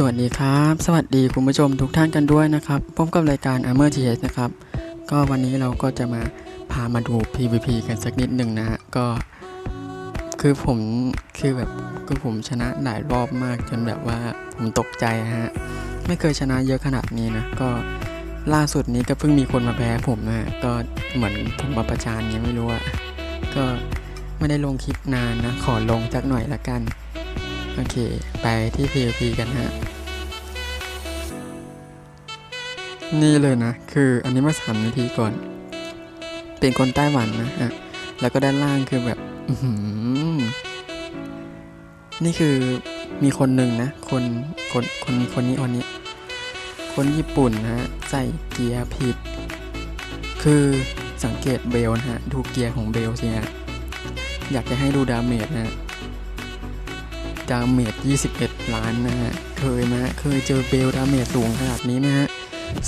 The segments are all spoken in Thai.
สวัสดีครับ สวัสดีคุณผู้ชมทุกท่านกันด้วยนะครับพบกับรายการ Armor TS นะครับ ก็วันนี้เราก็จะมาพามาดู PVP กันสักนิดหนึ่งนะฮะก็ คือผมคือแบบคือผมชนะหลายรอบมากจนแบบว่าผมตกใจฮะไม่เคยชนะเยอะขนาดนี้นะก็ล่าสุดนี้ก็เพิ่งมีคนมาแพ้ผมนะก็เหมือนผมมาประจานยังไม่รู้อะก็ไม่ได้ลงคลิปนานนะขอลงสักหน่อยละกันโอเค ไปที่ PVP กันฮะ นี่เลยนะ คืออันนี้มาสามนาทีก่อน เป็นคนไต้หวันนะฮะแล้วก็ด้านล่างคือแบบนี่คือมีคนหนึ่งนะ คนคนคนคนนี้คนนี้ คนญี่ปุ่นนะฮะใส่เกียร์ผิด คือสังเกตเบลนะฮะ ดูเกียร์ของเบลสิฮะอยากจะให้ดูดาเมจนะฮะดาเมจ 21 ล้านนะฮะ เคยไหมฮะเคยเจอเบลดาเมจสูงขนาดนี้ไหมฮะ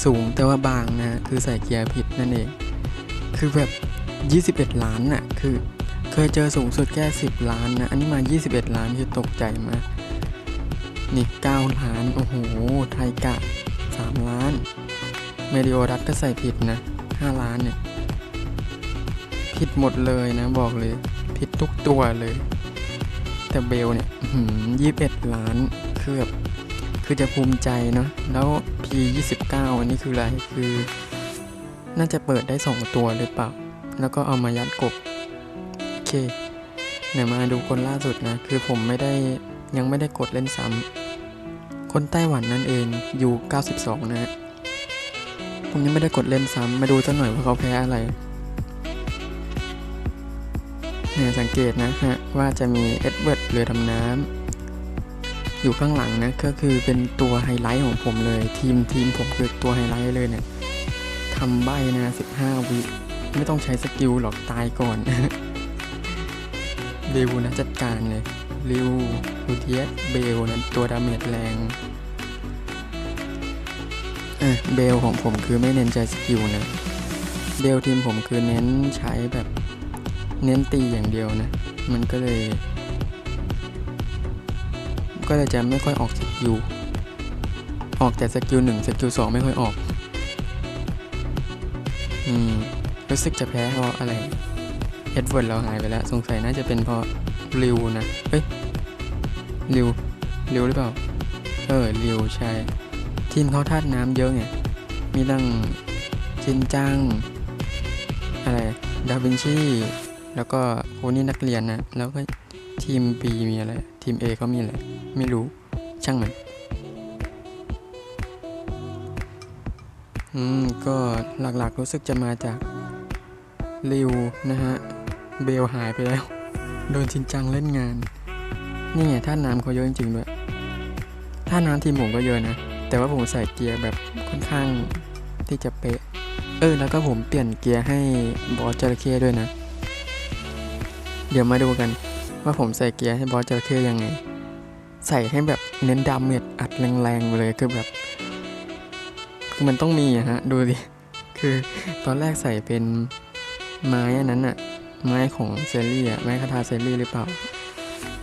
สูงแต่ว่าบางนะคือใส่เกียร์ผิดนั่นเอง คือแบบ 21 ล้านน่ะคือเคยเจอสูงสุดแค่ 10 ล้านนะ อันนี้มา 21 ล้านคือตกใจมากนี่ 9 ล้าน โอ้โห ไทยกะ 3 ล้าน เมดิโอรัตก็ใส่ผิดนะ 5 ล้านเนี่ย ผิดหมดเลยนะ บอกเลย ผิดทุกตัวเลย แต่เบลเนี่ยยี่สิบเอ็ดล้าน คือแบบ คือจะภูมิใจเนาะแล้ว P 29 อันนี้คืออะไรคือ น่าจะเปิดได้ 2 ตัวหรือเปล่า แล้วก็เอามายัดกบ โอเคเดี๋ยวมาดูคนล่าสุดนะ คือผมไม่ได้ยังไม่ได้กดเล่นซ้ำคนไต้หวันนั่นเองอยู่ 92 นะฮะผมยังไม่ได้กดเล่นซ้ำมาดูสักหน่อยว่าเขาแพ้อะไรเนี่ยสังเกตนะฮะว่าจะมีเอ็ดเวิร์ดเรือดำน้ำ อยู่ข้างหลังนะก็คือเป็นตัวไฮไลท์ของผมเลย ทีมทีมผมคือตัวไฮไลท์เลยเนี่ยทำใบนะ15 วิไม่ต้องใช้สกิลหรอกตายก่อนเบลนะจัดการเลยริวลูเทียสเบลนะตัวดาเมจแรงอะเบลของผมคือไม่เน้นใช้สกิลนะเบลทีมผมคือเน้นใช้แบบเน้นตีอย่างเดียวนะ มันก็เลย ก็เลยจะไม่ค่อยออกสกิล ออกแต่สกิลหนึ่งสกิลสองไม่ค่อยออก อืม รู้สึกจะแพ้เพราะอะไร เอ็ดเวิร์ดเราหายไปแล้ว สงสัยน่าจะเป็นเพราะริวนะ เฮ้ยริวริวหรือเปล่า เออริวใช่ ทีมเขาธาตุน้ำเยอะไง มีตั้งจินจัง อะไร ดาวินชี แล้วก็โคนี่นักเรียนนะ แล้วก็ ทีม B มีอะไร ทีม A เขามีอะไร ไม่รู้ ช่างมัน อืม ก็หลักๆรู้สึกจะมาจากริวนะฮะ เบลหายไปแล้ว โดนชินจังเล่นงาน นี่ไงท่าน้ำเขาเยอะจริงๆด้วยท่าน้ำทีมผมก็เยอะนะ แต่ว่าผมใส่เกียร์แบบค่อนข้างที่จะเป๊ะ เออ แล้วก็ผมเปลี่ยนเกียร์ให้บอสจระเข้ด้วยนะ เดี๋ยวมาดูกัน ว่าผมใส่เกียร์ให้บอสจระเข้ยังไง ใส่ให้แบบเน้นดาเมจอัดแรงๆไปเลยคือแบบ คือมันต้องมีอะฮะ ดูดิ คือตอนแรกใส่เป็นไม้อันนั้นอะไม้ของเซรี่อะไม้คาทาเซรี่หรือเปล่า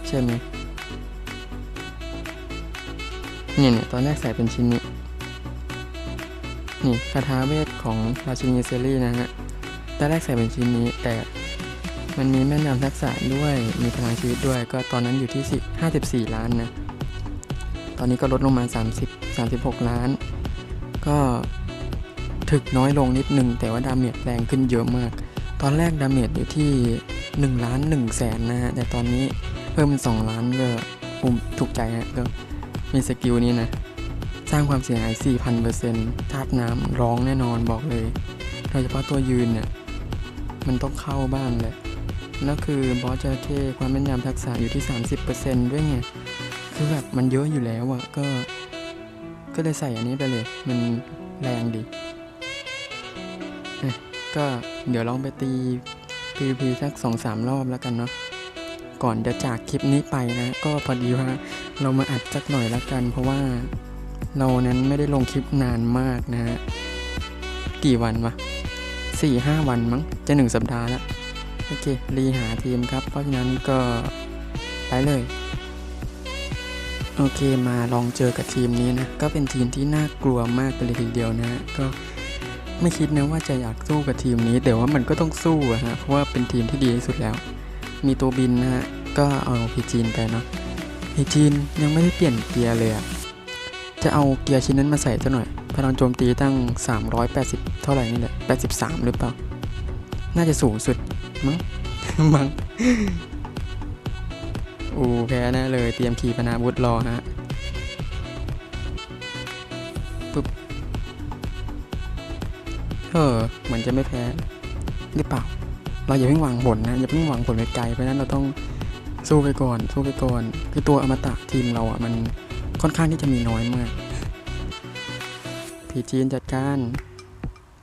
ใช่ไหมเนี่ยเนี่ยตอนแรกใส่เป็นชิ้นนี้ นี่คาถาเวทของราชินีเซรี่นะฮะตอนแรกใส่เป็นชิ้นนี้แต่ มันมีแม่นำทักษะด้วย มีพลังชีวิตด้วย ก็ตอนนั้นอยู่ที่ 54 ล้านนะ ตอนนี้ก็ลดลงมา 30 36 ล้าน ก็ถึกน้อยลงนิดนึง แต่ว่าดาเมจแรงขึ้นเยอะมาก ตอนแรกดาเมจอยู่ที่1ล้าน1แสนนะฮะ แต่ตอนนี้เพิ่มเป็น2ล้านก็ปุ่มถูกใจฮะก็มีสกิลนี้นะ สร้างความเสียหาย 4,000%ธาตุน้ำร้องแน่นอนบอกเลย โดยเฉพาะตัวยืนเนี่ยมันต้องเข้าบ้านเลย แล้วคือบอสจระเข้ความแม่นยำทักษะอยู่ที่ 30%ด้วยไง คือแบบมันเยอะอยู่แล้วอะก็ ก็เลยใส่อันนี้ไปเลย มันแรงดี ก็เดี๋ยวลองไปตี PVP สัก 2-3 รอบแล้วกันเนาะ ก่อนจะจากคลิปนี้ไปนะ ก็พอดีว่าเรามาอัดสักหน่อยแล้วกัน เพราะว่าเรานั้นไม่ได้ลงคลิปนานมากนะฮะ กี่วันวะสี่ห้าวันมั้ง จะหนึ่งสัปดาห์แล้ว โอเค รีหาทีมครับ เพราะฉะนั้นก็ไปเลย โอเคมาลองเจอกับทีมนี้นะ ก็เป็นทีมที่น่ากลัวมากเลยทีเดียวนะก็ไม่คิดนะว่าจะอยากสู้กับทีมนี้ แต่ว่ามันก็ต้องสู้อะฮะ เพราะว่าเป็นทีมที่ดีที่สุดแล้ว มีตัวบินนะฮะ ก็เอาพีจีนไปเนาะพีจีนยังไม่ได้เปลี่ยนเกียร์เลยอะจะเอาเกียร์ชิ้นนั้นมาใส่ซะหน่อย พลังโจมตีตั้ง 380 เท่าไหร่นี่แหละ 83 หรือเปล่า น่าจะสูงสุด มั้งมั้งอูแพ้แน่เลย เตรียมขี่ปนาวุธรอฮะปึ๊บเออเหมือนจะไม่แพ้หรือเปล่า เราอย่าเพิ่งหวังผลนะอย่าเพิ่งหวังผลไปไกลเพราะนั้นเราต้องสู้ไปก่อน สู้ไปก่อน คือตัวอมตะทีมเราอะมันค่อนข้างที่จะมีน้อยมากพีจีนจัดการ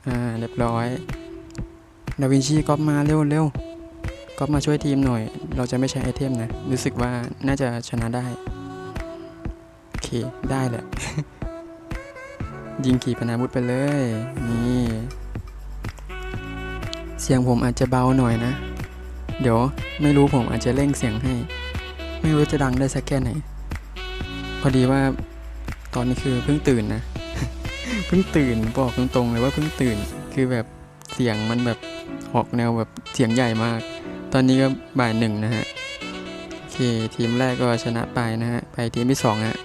อ่าเรียบร้อย ดาวินชีก็มาเร็วเร็วก็มาช่วยทีมหน่อย เราจะไม่ใช้ไอเทมนะ รู้สึกว่าน่าจะชนะได้ โอเค ได้แหละ ยิงขี่ปนาวุธไปเลย นี่ เสียงผมอาจจะเบาหน่อยนะ เดี๋ยวไม่รู้ผมอาจจะเร่งเสียงให้ ไม่รู้จะดังได้สักแค่ไหน พอดีว่าตอนนี้คือเพิ่งตื่นนะ เพิ่งตื่นบอกตรงๆเลยว่าเพิ่งตื่น คือแบบเสียงมันแบบ ออกแนวแบบเสียงใหญ่มาก ตอนนี้ก็บ่ายหนึ่งนะฮะโอเคทีมแรกก็ชนะไปนะฮะ ไปทีมที่สองฮะ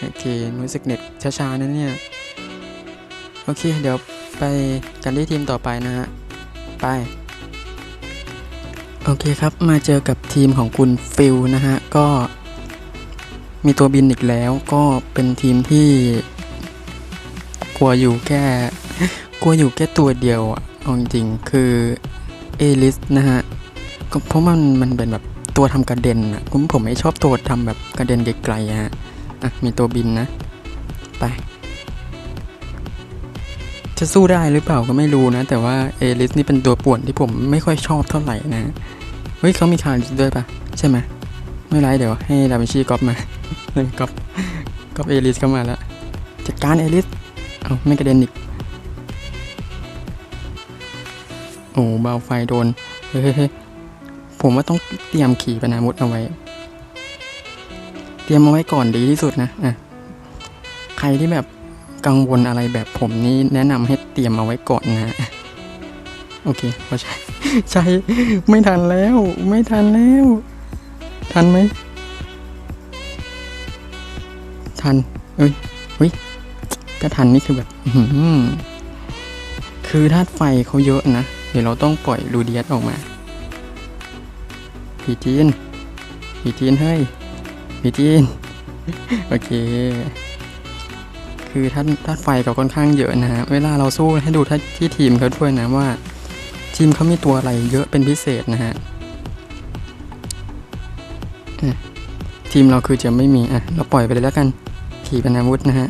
โอเครู้สึกเน็ตช้าๆนะเนี่ย โอเค เดี๋ยวไปกันที่ทีมต่อไปนะฮะ ไป โอเคครับ มาเจอกับทีมของคุณฟิลนะฮะ ก็มีตัวบินอีกแล้วก็เป็นทีมที่ กลัวอยู่แค่ กลัวอยู่แค่ตัวเดียวอะ เอาจริงๆคือเอลิสนะฮะก็เพราะมันมันเป็นแบบตัวทำกระเด็นอะผมผมไม่ชอบตัวทำแบบกระเด็นไกลๆอะฮะอะมีตัวบินนะ ไปจะสู้ได้หรือเปล่าก็ไม่รู้นะ แต่ว่าเอลิสนี่เป็นตัวป่วนที่ผมไม่ค่อยชอบเท่าไหร่นะเฮ้ยเขามีคาริสด้วยปะใช่ไหมไม่ไรเดี๋ยวให้ดาวินชีก๊อปมาเลยก๊อปก๊อปเอลิสเข้ามาแล้วจัดการเอลิสเอาไม่กระเด็นอีก โอ้เบาไฟโดน เฮ้ยผมว่าต้องเตรียมขี่ปนาวุธเอาไว้ เตรียมเอาไว้ก่อนดีที่สุดนะอะใครที่แบบกังวลอะไรแบบผมนี่แนะนำให้เตรียมเอาไว้ก่อนนะ โอเคพอใช้ใช้ไม่ทันแล้ว ไม่ทันแล้ว ทันไหม ทัน เอ้ยเฮ้ยก็ทันนี่คือแบบ คือหือคือธาตุไฟเขาเยอะนะ ดี๋ยวเราต้องปล่อยลูเดียสออกมาผีจีนผีจีนเฮ้ยผีจีน โอเค คือท่านธาไฟเขาค่อนข้างเยอะนะฮะ เวลาเราสู้ให้ดูท่าที่ทีมเขาด้วยนะว่า ทีมเขามีตัวอะไรเยอะเป็นพิเศษนะฮะอะทีมเราคือจะไม่มี อะ เราปล่อยไปเลยแล้วกัน ขี่ปนาวุธนะฮะ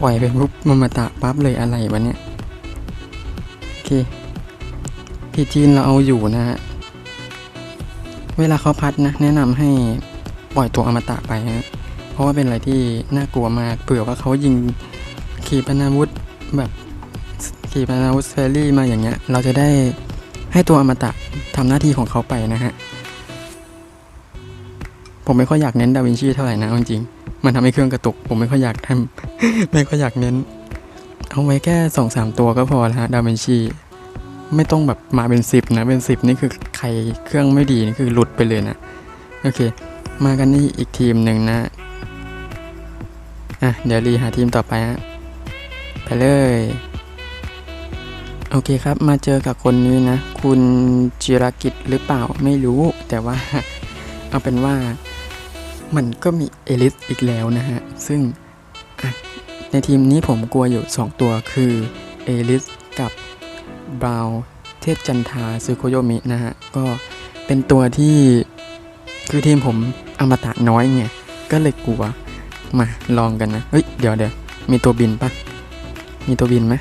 ปล่อยไปปุ๊บมันมาตะปั๊บเลยอะไรวะเนี่ย โอเค ผีจีนเราเอาอยู่นะฮะ เวลาเขาพัดนะ แนะนำให้ปล่อยตัวอมตะไปฮะเพราะว่าเป็นอะไรที่น่ากลัวมาก เผื่อว่าเขายิงขีปนาวุธแบบขีปนาวุธเฟรี่มาอย่างเงี้ย เราจะได้ให้ตัวอมตะทำหน้าที่ของเขาไปนะฮะ ผมไม่ค่อยอยากเน้นดาวินชีเท่าไหร่นะจริงๆมันทำให้เครื่องกระตุก ผมไม่ค่อยอยากทำไม่ค่อยอยากเน้น เอาไว้แค่สองสามตัวก็พอแล้วฮะดาวินชี ไม่ต้องแบบมาเป็นสิบนะ เป็นสิบนี่คือใครเครื่องไม่ดีนี่คือหลุดไปเลยนะ โอเค มากันนี่อีกทีมหนึ่งนะอะเดี๋ยวรีหาทีมต่อไปฮะไปเลย โอเคครับ มาเจอกับคนนี้นะ คุณจิรกิจหรือเปล่าไม่รู้ แต่ว่า เอาเป็นว่ามันก็มีเอลิสอีกแล้วนะฮะ ซึ่งในทีมนี้ผมกลัวอยู่ 2 ตัวคือเอลิสกับ บราวเทพจันทาซึโคโยมินะฮะ ก็เป็นตัวที่คือทีมผมอมตะน้อยไง ก็เลยกลัว มาลองกันนะ เฮ้ย เดี๋ยวเดี๋ยวมีตัวบินปะมีตัวบินไหม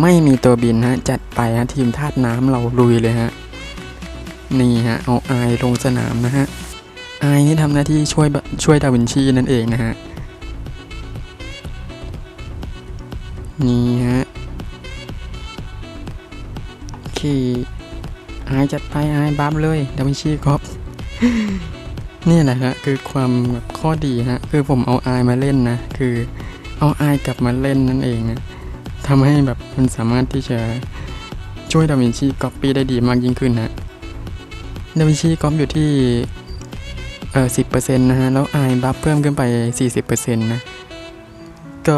ไม่มีตัวบินฮะ จัดไปฮะ ทีมธาตุน้ำเราลุยเลยฮะ นี่ฮะ เอาไอลงสนามนะฮะไอนี่ทำหน้าที่ช่วยช่วยดาวินชีนั่นเองนะฮะ นี่ฮะโอเคอายจัดไปอายบัฟเลยดาวินชีครับนี่แหละฮะคือความแบบข้อดีฮะคือผมเอาอายมาเล่นนะ คือเอาอายกลับมาเล่นนั่นเองนะทำให้แบบมันสามารถที่จะช่วยดาวินชีก๊อปปี้ได้ดีมากยิ่งขึ้นนะดาวินชีก๊อปอยู่ที่เออสิบเปอร์เซ็นต์นะฮะ แล้วอายบัฟเพิ่มขึ้นไปสี่สิบเปอร์เซ็นต์นะ ก็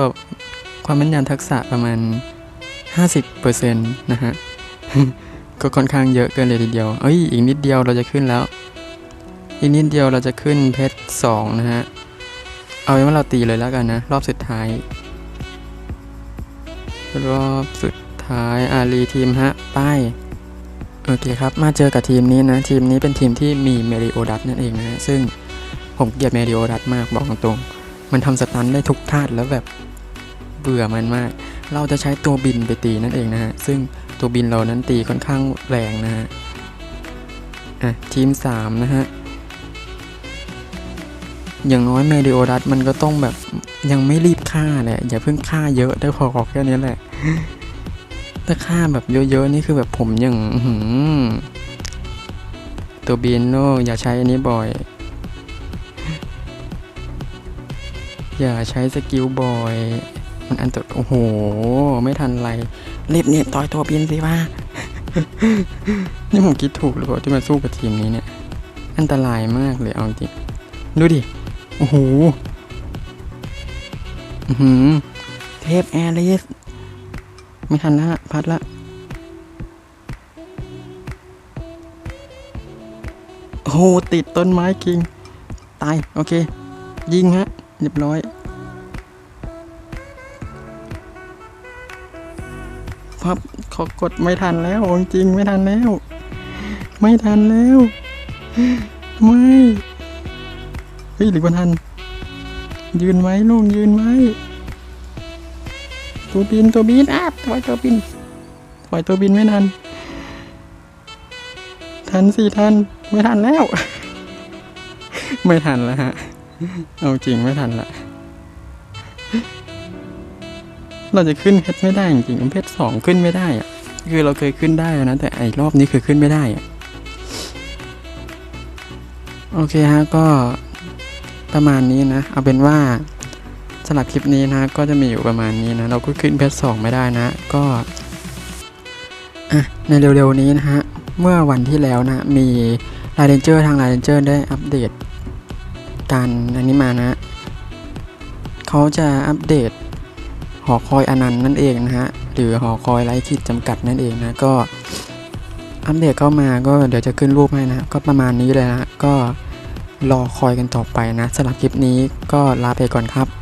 ความแม่นยำทักษะประมาณห้าสิบเปอร์เซ็นนะฮะ ก็ค่อนข้างเยอะเกินเลยทีเดียว เอ้ย อีกนิดเดียวเราจะขึ้นแล้ว อีกนิดเดียวเราจะขึ้นเพชรสองนะฮะ เอาไว้ว่าเราตีเลยแล้วกันนะ รอบสุดท้าย รอบสุดท้ายอารีทีมฮะ ป้ายโอเคครับ มาเจอกับทีมนี้นะ ทีมนี้เป็นทีมที่มีเมริโอดัตนั่นเองนะ ซึ่งผมเกลียดเมริโอดัตมากบอกตรงๆมันทำสตันได้ทุกธาแล้วแบบ เบื่อมันมาก เราจะใช้ตัวบินไปตีนั่นเองนะฮะ ซึ่งตัวบินเรานั้นตีค่อนข้างแรงนะฮะ อะ ทีม 3 นะฮะ อย่างน้อยเมดิโอดัสมันก็ต้องแบบยังไม่รีบฆ่าแหละ อย่าเพิ่งฆ่าเยอะได้พอแค่นี้แหละ ถ้าฆ่าแบบเยอะๆนี่คือแบบผมยังตัวบินโนอย่าใช้อันนี้บ่อยอย่าใช้สกิลบ่อย มันอันตรโอ้โห ไม่ทันไรรีบเนี่ยต่อยตัวบินสิว่า นี่ผมคิดถูกหรือเปล่าที่มาสู้กับทีมนี้เนี่ย อันตรายมากเลยเอาจริง ดูดิ โอ้โหอื้อหือเทพแอริสไม่ทันละพัดละโอ้โหติดต้นไม้คิง ตาย โอเค ยิงฮะเรียบร้อย พับขอกดไม่ทันแล้วจริงไม่ทันแล้ว ไม่ทันแล้วไม่เฮ้ยหรือว่าทัน ยืนไว้ลูกยืนไว้ตัวบินตัวบินอะถอยตัวบินถอยตัวบินไม่ทัน ทันสิทันไม่ทันแล้ว ไม่ทันแล้วฮะ เอาจริงไม่ทันละ เราจะขึ้นเพชรไม่ได้จริงๆเพชรสองขึ้นไม่ได้อะคือเราเคยขึ้นได้นะ แต่ไอ้รอบนี้คือขึ้นไม่ได้อะโอเคฮะก็ประมาณนี้นะ เอาเป็นว่าสำหรับคลิปนี้นะ ก็จะมีอยู่ประมาณนี้นะ เราก็ขึ้นเพชรสองไม่ได้นะ ก็ในเร็วๆนี้นะฮะ เมื่อวันที่แล้วนะ มีไลเดนเจอร์ทางไลเดนเจอร์ได้อัปเดตการอันนี้มานะ เขาจะอัปเดต หอคอยอนันต์นั่นเองนะฮะ หรือหอคอยไร้ขีดจำกัดนั่นเองนะ ก็อัปเดตเข้ามาก็เดี๋ยวจะขึ้นรูปให้นะ ก็ประมาณนี้เลยนะ ก็รอคอยกันต่อไปนะสำหรับคลิปนี้ก็ลาไปก่อนครับ